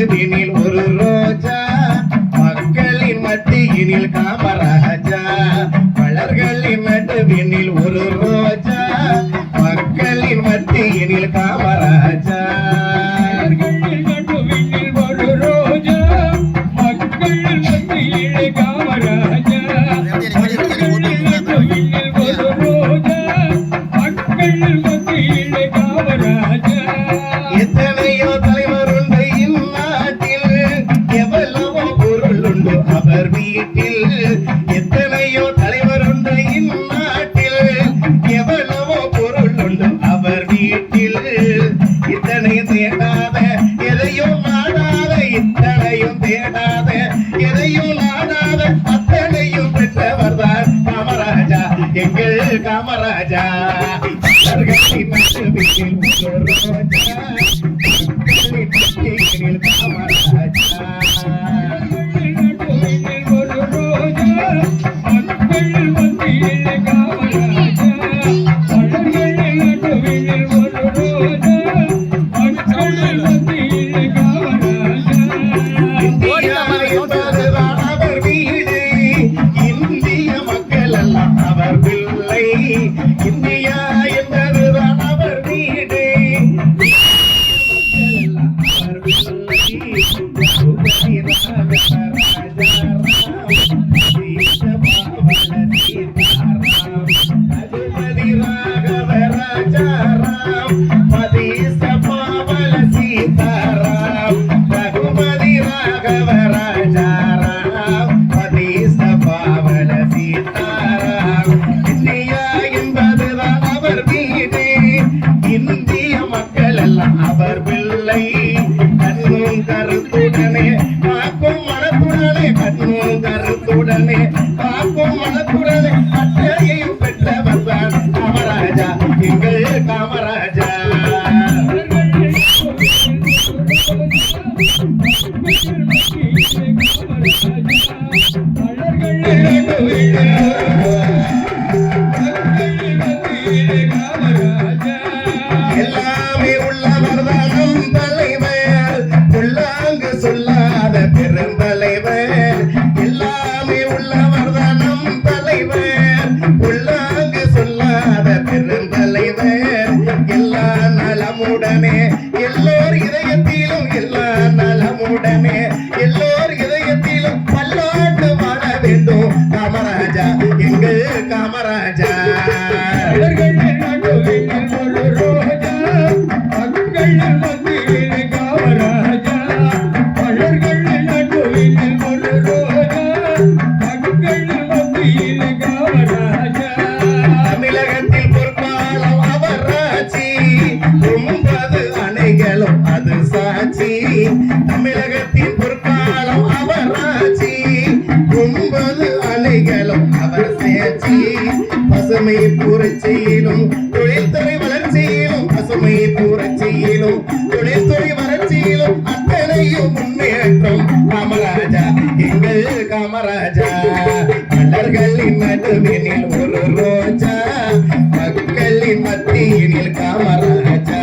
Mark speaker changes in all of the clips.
Speaker 1: மனதினில் ஒரு ரோஜா மக்களின் மத்தியினில் காமராஜா. மலர்களின் நடுவினில் ஒரு ரோஜா மக்களின் மத்தியினில் காமராஜா. காமராஜா. எங்கள் காமராஜா. மலர்களின் நடுவில் ஒரு ரோஜா. சொல்லாத பெருந்தலைவர் எல்லாமே உள்ளவர் தானும் தலைவர். புல்லாங்கு சொல்லாத பெருந்தலைவர். எல்லா நலமுடனே எல்லோர் இதயத்திலும் எல்லா நலமுடனே எல்லோர் இதயத்திலும் பல்லாண்டு வாழ வேண்டும். காமராஜா எங்கள் காமராஜா? தமிழகத்தில் தமிழகத்தின் பொற்காலம் அவர் ஆட்சி ஒன்பது அலைகளும் அவர் சேர்ச்சி பசுமை புரட்சியிலும் தொழில்துறை வளர்ச்சியிலும் பசுமை புரட்சியிலும் தொழில்துறை வளர்ச்சியிலும் அத்தனையும் முன்னேற்றம். காமராஜா எங்கள் காமராஜா. மலர்களின் நடுவினில் ஒரு ரோஜா மக்களின் மத்தியினில் காமராஜா.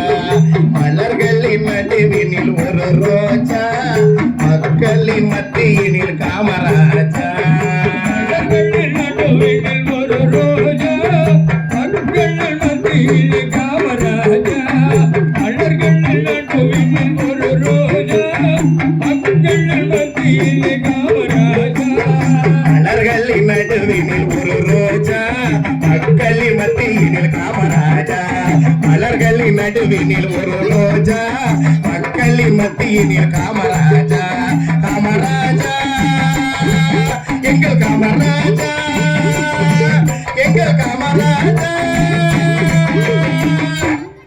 Speaker 1: மலர்களின் நடுவினில் ஒரு ரோஜா மக்களின் மத்தியினில் காமராஜா.